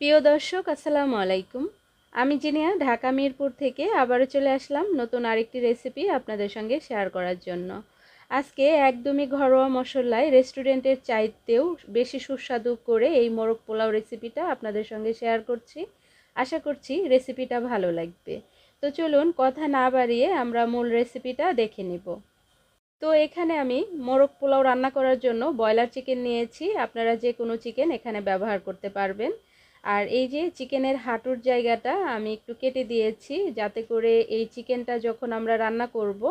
প্রিয় দর্শক, আসসালামু আলাইকুম। আমি জিনিয়া, ঢাকা মিরপুর থেকে আবারও চলে আসলাম নতুন আরেকটি রেসিপি আপনাদের সঙ্গে শেয়ার করার জন্য। আজকে একদমই ঘরোয়া মশলায় রেস্টুরেন্টের চাইতেও বেশি সুস্বাদু করে এই মোরগ পোলাও রেসিপিটা আপনাদের সঙ্গে শেয়ার করছি। আশা করছি রেসিপিটা ভালো লাগবে। তো চলুন কথা না বাড়িয়ে আমরা মূল রেসিপিটা দেখে নিব। তো এখানে আমি মোরগ পোলাও রান্না করার জন্য ব্রয়লার চিকেন নিয়েছি। আপনারা যে কোনো চিকেন এখানে ব্যবহার করতে পারবেন। আর এই যে চিকেনের হাঁটুর জায়গাটা আমি একটু কেটে দিয়েছি, যাতে করে এই চিকেনটা যখন আমরা রান্না করব,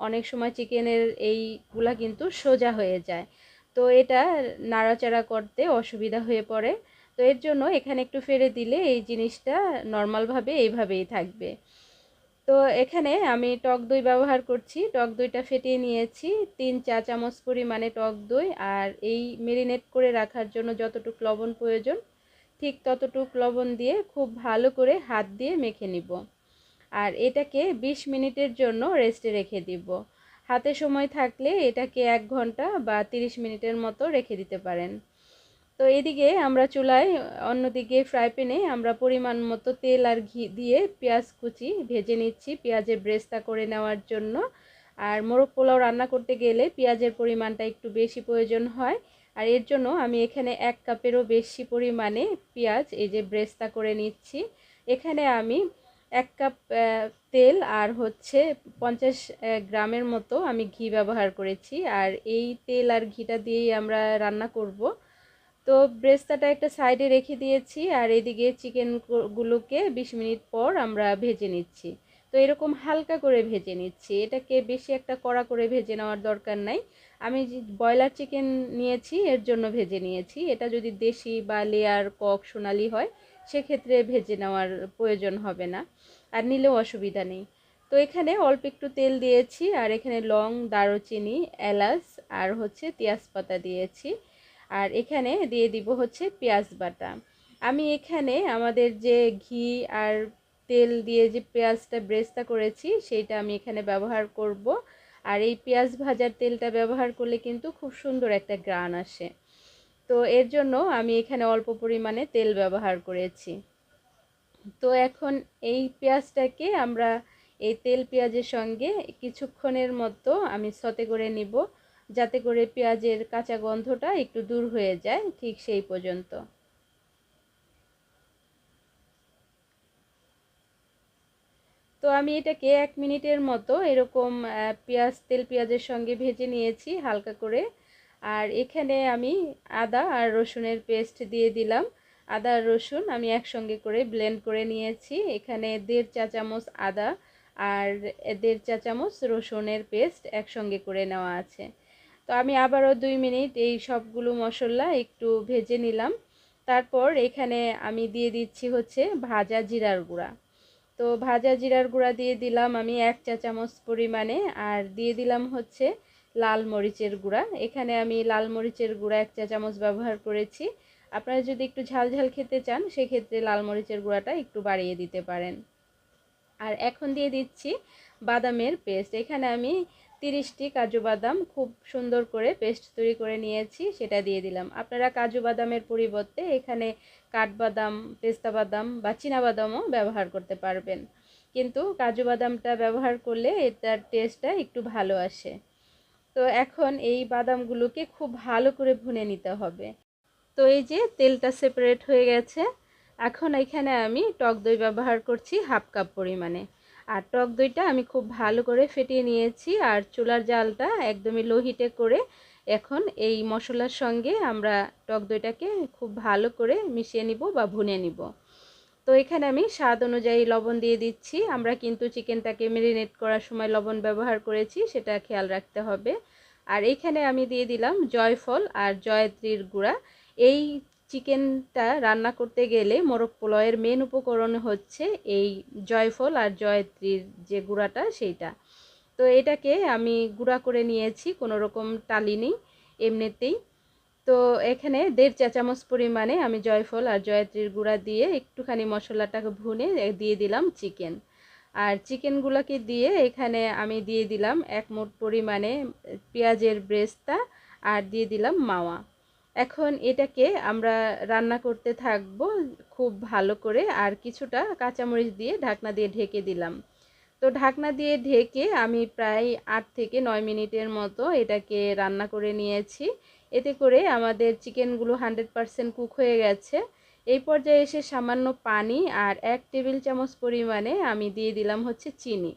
অনেক সময় চিকেনের এইগুলা কিন্তু সোজা হয়ে যায়। তো এটা নাড়াচাড়া করতে অসুবিধা হয়ে পড়ে। তো এর জন্য এখানে একটু ফেরে দিলে এই জিনিসটা নর্মালভাবে এইভাবেই থাকবে। তো এখানে আমি টক দই ব্যবহার করছি। টক দইটা ফেটিয়ে নিয়েছি। তিন চা চামচ পরিমাণে টক দই আর এই মেরিনেট করে রাখার জন্য যতটুকু লবণ প্রয়োজন ঠিক ততটুক লবণ দিয়ে খুব ভালো করে হাত দিয়ে মেখে নিব। আর এটাকে ২০ মিনিটের জন্য রেস্টে রেখে দিব। হাতে সময় থাকলে এটাকে এক ঘণ্টা বা 30 মিনিটের মতো রেখে দিতে পারেন। তো এদিকে আমরা চুলায় অন্যদিকে ফ্রাই প্যানে আমরা পরিমাণ মতো তেল আর ঘি দিয়ে পেঁয়াজ কুচি ভেজে নিচ্ছি পেঁয়াজের ব্রেস্তা করে নেওয়ার জন্য। আর মোরগ পোলাও রান্না করতে গেলে পেঁয়াজের পরিমাণটা একটু বেশি প্রয়োজন হয়। আর এর জন্য আমি এখানে এক কাপেরও বেশি পরিমাণে পেঁয়াজ, এই যে ব্রেস্তা করে নিচ্ছি। এখানে আমি এক কাপ তেল আর হচ্ছে পঞ্চাশ গ্রামের মতো আমি ঘি ব্যবহার করেছি। আর এই তেল আর ঘিটা দিয়েই আমরা রান্না করব। তো ব্রেস্তাটা একটা সাইডে রেখে দিয়েছি আর এদিকে চিকেনগুলোকে বিশ মিনিট পর আমরা ভেজে নিচ্ছি। তো এরকম হালকা করে ভেজে নিচ্ছি। এটাকে বেশি একটা কড়া করে ভেজে নেওয়ার দরকার নাই। আমি ব্রয়লার চিকেন নিয়েছি, এর জন্য ভেজে নিয়েছি। এটা যদি দেশি বা লেয়ার কক সোনালি হয়, সেক্ষেত্রে ভেজে নেওয়ার প্রয়োজন হবে না। আর নিলেও অসুবিধা নেই। তো এখানে অল্প একটু তেল দিয়েছি, আর এখানে লং দারুচিনি, এলাচ, আর হচ্ছে পেঁয়াজপাতা দিয়েছি। আর এখানে দিয়ে দিব হচ্ছে পেঁয়াজ বাটা। আমি এখানে আমাদের যে ঘি আর তেল দিয়ে যে পেঁয়াজটা ব্রেস্তা করেছি, সেইটা আমি এখানে ব্যবহার করব। আর এই পেঁয়াজ ভাজার তেলটা ব্যবহার করলে কিন্তু খুব সুন্দর একটা গ্রান আসে। তো এর জন্য আমি এখানে অল্প পরিমাণে তেল ব্যবহার করেছি। তো এখন এই পেঁয়াজটাকে আমরা এই তেল পেঁয়াজের সঙ্গে কিছুক্ষণের মতো আমি সতে করে নিব, যাতে করে পেঁয়াজের কাঁচা গন্ধটা একটু দূর হয়ে যায় ঠিক সেই পর্যন্ত। তো আমি এটাকে এক মিনিটের মতো এরকম পেঁয়াজ, তেল পেঁয়াজের সঙ্গে ভেজে নিয়েছি হালকা করে। আর এখানে আমি আদা আর রসুনের পেস্ট দিয়ে দিলাম। আদা আর রসুন আমি একসঙ্গে করে ব্লেন্ড করে নিয়েছি। এখানে দেড় চা চামচ আদা আর দেড় চা চামচ রসুনের পেস্ট একসঙ্গে করে নেওয়া আছে। তো আমি আবারও দুই মিনিট এই সবগুলো মশলা একটু ভেজে নিলাম। তারপর এখানে আমি দিয়ে দিচ্ছি হচ্ছে ভাজা জিরার গুঁড়া। তো ভাজা জিরার গুঁড়া দিয়ে দিলাম আমি এক চা চামচ পরিমাণে, আর দিয়ে দিলাম হচ্ছে লাল মরিচের গুঁড়া। এখানে আমি লাল মরিচের গুঁড়া এক চা চামচ ব্যবহার করেছি। আপনারা যদি একটু ঝাল ঝাল খেতে চান, সেক্ষেত্রে লাল মরিচের গুঁড়াটা একটু বাড়িয়ে দিতে পারেন। আর এখন দিয়ে দিচ্ছি বাদামের পেস্ট। এখানে আমি তিরিশটি কাজু বাদাম খুব সুন্দর করে পেস্ট তৈরি করে নিয়েছি, সেটা দিয়ে দিলাম। আপনারা কাজু বাদামের পরিবর্তে এখানে কাঠবাদাম, পেস্তা বাদাম বা বাদামও ব্যবহার করতে পারবেন। কিন্তু কাজু বাদামটা ব্যবহার করলে এটার টেস্টটা একটু ভালো আসে। তো এখন এই বাদামগুলোকে খুব ভালো করে ভুনে নিতে হবে। তো এই যে তেলটা সেপারেট হয়ে গেছে, এখন এখানে আমি টক দই ব্যবহার করছি হাফ কাপ পরিমাণে। আর টক দইটা আমি খুব ভালো করে ফেটিয়ে নিয়েছি আর চুলার জালটা একদমই লো হিটে করে এখন এই মশলার সঙ্গে আমরা টক দইটাকে খুব ভালো করে মিশিয়ে নিব বা ভুনে নিব। তো এখানে আমি স্বাদ অনুযায়ী লবণ দিয়ে দিচ্ছি। আমরা কিন্তু চিকেনটাকে মেরিনেট করার সময় লবণ ব্যবহার করেছি, সেটা খেয়াল রাখতে হবে। আর এইখানে আমি দিয়ে দিলাম জয়ফল আর জয়ত্রীর গুঁড়া। এই চিকেনটা রান্না করতে গেলে মোরগ পোলাওয়ের মেন উপকরণ হচ্ছে এই জয়ফল আর জয়ত্রীর যে গুঁড়াটা সেইটা। তো এটাকে আমি গুঁড়া করে নিয়েছি, কোনো রকম টালি নেই এমনিতেই। তো এখানে দেড় চা চামচ পরিমাণে আমি জয়ফল আর জয়ত্রীর গুঁড়া দিয়ে একটুখানি মশলাটাকে ভুনে দিয়ে দিলাম চিকেন। আর চিকেনগুলোকে দিয়ে এখানে আমি দিয়ে দিলাম এক মোট পরিমাণে পেঁয়াজের ব্রেস্তা আর দিয়ে দিলাম মাওয়া। এখন এটাকে আমরা রান্না করতে থাকব খুব ভালো করে আর কিছুটা কাঁচামরিচ দিয়ে ঢাকনা দিয়ে ঢেকে দিলাম। তো ঢাকনা দিয়ে ঢেকে আমি প্রায় আট থেকে নয় মিনিটের মতো এটাকে রান্না করে নিয়েছি। এতে করে আমাদের চিকেনগুলো হান্ড্রেড পারসেন্ট কুক হয়ে গেছে। এই পর্যায়ে এসে সামান্য পানি আর এক টেবিল চামচ পরিমাণে আমি দিয়ে দিলাম হচ্ছে চিনি।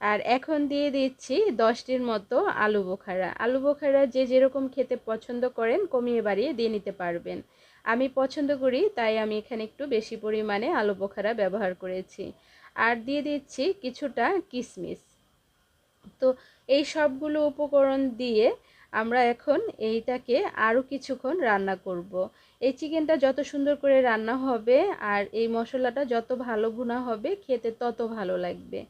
আর এখন দিয়ে দিচ্ছি দশটির মতো আলু বোখারা। আলু বোখারা যে যেরকম খেতে পছন্দ করেন কমিয়ে বাড়িয়ে দিয়ে নিতে পারবেন। আমি পছন্দ করি, তাই আমি এখানে একটু বেশি পরিমাণে আলু বোখারা ব্যবহার করেছি। আর দিয়ে দিচ্ছি কিছুটা কিশমিশ তো এই সবগুলো উপকরণ দিয়ে আমরা এখন এইটাকে আরও কিছুক্ষণ রান্না করব। এই চিকেনটা যত সুন্দর করে রান্না হবে আর এই মশলাটা যত ভালো ভুনা হবে, খেতে তত ভালো লাগবে।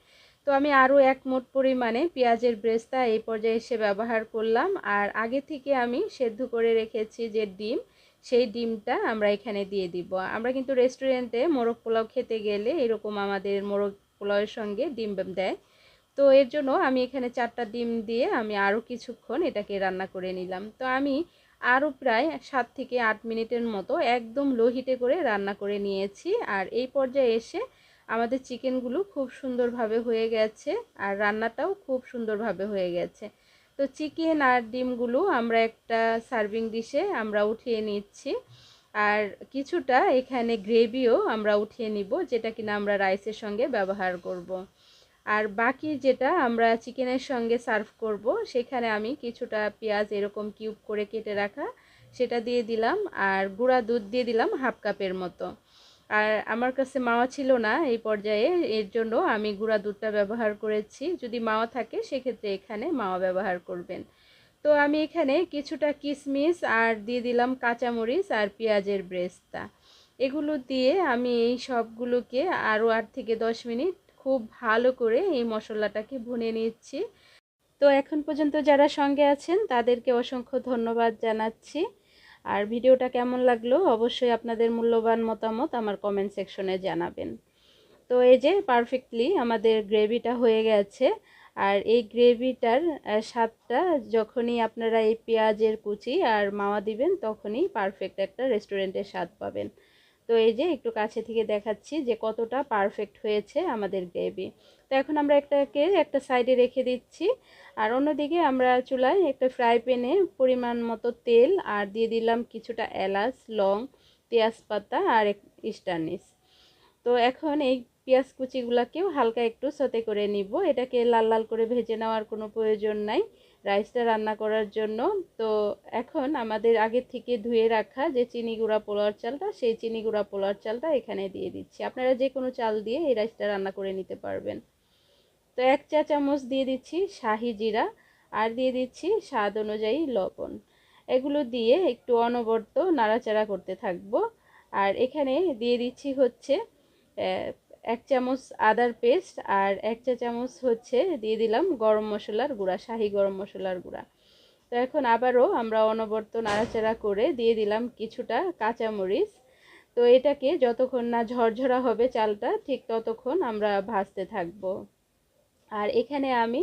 তো আমি আরও এক মোট পরিমাণে পেঁয়াজের ব্রেস্তা এই পর্যায়ে এসে ব্যবহার করলাম। আর আগে থেকে আমি সেদ্ধ করে রেখেছি যে ডিম, সেই ডিমটা আমরা এখানে দিয়ে দিব। আমরা কিন্তু রেস্টুরেন্টে মোরগ পোলাও খেতে গেলে এরকম আমাদের মোরগ পোলাওয়ের সঙ্গে ডিম দেয়। তো এর জন্য আমি এখানে চারটা ডিম দিয়ে আমি আরও কিছুক্ষণ এটাকে রান্না করে নিলাম। তো আমি আরও প্রায় সাত থেকে আট মিনিটের মতো একদম লো হিটে করে রান্না করে নিয়েছি। আর এই পর্যায়ে এসে আমাদের চিকেনগুলো খুব সুন্দরভাবে হয়ে গেছে আর রান্নাটাও খুব সুন্দরভাবে হয়ে গেছে। তো চিকেন আর ডিমগুলো আমরা একটা সার্ভিং ডিশে আমরা উঠিয়ে নিচ্ছি। আর কিছুটা এখানে গ্রেভিও আমরা উঠিয়ে নিব, যেটা কিনা আমরা রাইসের সঙ্গে ব্যবহার করব। আর বাকি যেটা আমরা চিকেনের সঙ্গে সার্ভ করব, সেখানে আমি কিছুটা পেঁয়াজ এরকম কিউব করে কেটে রাখা, সেটা দিয়ে দিলাম। আর গুঁড়া দুধ দিয়ে দিলাম হাফ কাপের মতো। আর আমার কাছে মাওয়া ছিল না এই পর্যায়ে, এর জন্য আমি গুঁড়া দুধটা ব্যবহার করেছি। যদি মাওয়া থাকে, সেক্ষেত্রে এখানে মাওয়া ব্যবহার করবেন। তো আমি এখানে কিছুটা কিশমিশ আর দিয়ে দিলাম কাঁচামরিচ আর পেঁয়াজের ব্রেস্তা। এগুলো দিয়ে আমি এই সবগুলোকে আরও আট থেকে দশ মিনিট খুব ভালো করে এই মশলাটাকে ভুনে নিচ্ছি। তো এখন পর্যন্ত যারা সঙ্গে আছেন, তাদেরকে অসংখ্য ধন্যবাদ জানাচ্ছি। আর ভিডিওটা কেমন লাগল অবশ্যই আপনাদের মূল্যবান মতামত আমার কমেন্ট সেকশনে জানাবেন। তো এই যে পারফেক্টলি আমাদের গ্রেভিটা হয়ে গেছে আর এই গ্রেভিটার স্বাদটা যখনই আপনারা এই পেঁয়াজের কুচি আর মাওয়া দিবেন তখনই পারফেক্ট একটা রেস্টুরেন্টের স্বাদ পাবেন। তো এই যে একটু কাছে থেকে দেখাচ্ছি যে কতটা পারফেক্ট হয়েছে আমাদের গ্রেভি তো এখন আমরা একটাকে একটা সাইডে রেখে দিচ্ছি আর অন্যদিকে আমরা চুলায় একটা ফ্রাই প্যানে পরিমাণ মতো তেল আর দিয়ে দিলাম কিছুটা এলাচ, লং তেজপাতা আর স্টারনিস তো এখন এই পেঁয়াজ কুচিগুলোকেও হালকা একটু সতে করে নিব। এটাকে লাল লাল করে ভেজে নেওয়ার কোনো প্রয়োজন নাই। রাইসটা রান্না করার জন্য। তো এখন আমাদের আগে থেকে ধুয়ে রাখা যে চিনি গুঁড়া পোলার চালটা, সেই চিনি গুঁড়া পোলার চালটা এখানে দিয়ে দিচ্ছি। আপনারা যে কোনো চাল দিয়ে এই রাইসটা রান্না করে নিতে পারবেন। তো এক চা চামচ দিয়ে দিচ্ছি শাহি জিরা আর দিয়ে দিচ্ছি স্বাদ অনুযায়ী লবণ। এগুলো দিয়ে একটু অনবর্ত নাড়াচাড়া করতে থাকব। আর এখানে দিয়ে দিচ্ছি হচ্ছে এক চামচ আদার পেস্ট আর এক চা চামচ হচ্ছে দিয়ে দিলাম গরম মশলার গুঁড়া, শাহি গরম মশলার গুঁড়া। তো এখন আবারও আমরা অনবর্ত নাড়াচাড়া করে দিয়ে দিলাম কিছুটা কাঁচামরিচ। তো এটাকে যতক্ষণ না ঝরঝরা হবে চালটা, ঠিক ততক্ষণ আমরা ভাজতে থাকব। আর এখানে আমি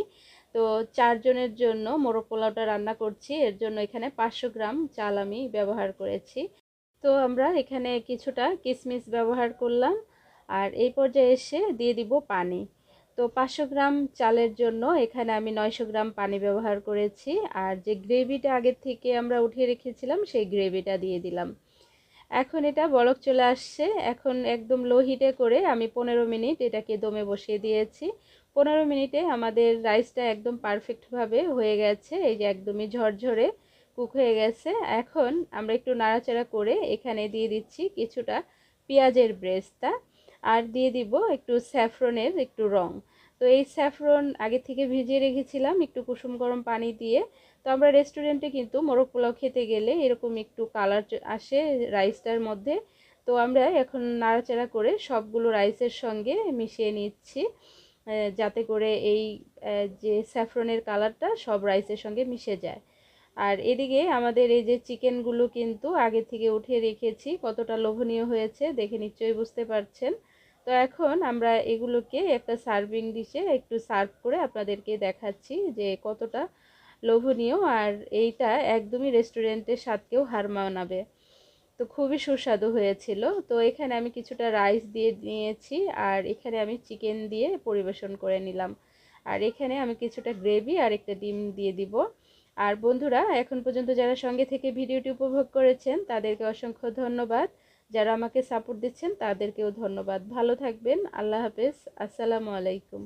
তো চারজনের জন্য মোরগ পোলাওটা রান্না করছি, এর জন্য এখানে পাঁচশো গ্রাম চাল আমি ব্যবহার করেছি। তো আমরা এখানে কিছুটা কিশমিশ ব্যবহার করলাম। আর এই পর্যায়ে এসে দিয়ে দিব পানি। তো পাঁচশো গ্রাম চালের জন্য এখানে আমি নয়শো গ্রাম পানি ব্যবহার করেছি। আর যে গ্রেভিটা আগের থেকে আমরা উঠিয়ে রেখেছিলাম, সেই গ্রেভিটা দিয়ে দিলাম। এখন এটা বলক চলে আসছে। এখন একদম লো হিটে করে আমি পনেরো মিনিট এটাকে দমে বসিয়ে দিয়েছি। পনেরো মিনিটে আমাদের রাইসটা একদম পারফেক্টভাবে হয়ে গেছে। এই যে একদমই ঝরঝরে কুক হয়ে গেছে। এখন আমরা একটু নাড়াচাড়া করে এখানে দিয়ে দিচ্ছি কিছুটা পেঁয়াজের ব্রেস্তা। আর দিয়ে দিব একটু স্যাফরনের একটু রং। তো এই স্যাফরন আগে থেকে ভিজিয়ে রেখেছিলাম একটু কুসুম গরম পানি দিয়ে। তো আমরা রেস্টুরেন্টে কিন্তু মোরগ পোলাও খেতে গেলে এরকম একটু কালার আসে রাইসটার মধ্যে। তো আমরা এখন নাড়াচাড়া করে সবগুলো রাইসের সঙ্গে মিশিয়ে নিচ্ছি যাতে করে এই যে স্যাফরনের কালারটা সব রাইসের সঙ্গে মিশে যায়। আর এদিকে আমাদের এই যে চিকেনগুলো কিন্তু আগে থেকে উঠিয়ে রেখেছি, কতটা লোভনীয় হয়েছে, দেখে নিশ্চয়ই বুঝতে পারছেন। তো এখন আমরা এগুলোকে একটা সার্ভিং ডিশে একটু সার্ভ করে আপনাদেরকে দেখাচ্ছি যে কতটা লোভনীয় আর এইটা একদমই রেস্টুরেন্টের স্বাদকেও হার মানাবে। তো খুবই সুস্বাদু হয়েছিল। তো এখানে আমি কিছুটা রাইস দিয়ে নিয়েছি আর এখানে আমি চিকেন দিয়ে পরিবেশন করে নিলাম। আর এখানে আমি কিছুটা গ্রেভি আর একটা ডিম দিয়ে দিব। আর বন্ধুরা, এখন পর্যন্ত যারা সঙ্গে থেকে ভিডিওটি উপভোগ করেছেন, তাদেরকে অসংখ্য ধন্যবাদ। যারা আমাকে সাপোর্ট দিচ্ছেন তাদেরকেও ধন্যবাদ। ভালো থাকবেন। আল্লাহ হাফেজ। আসসালামু আলাইকুম।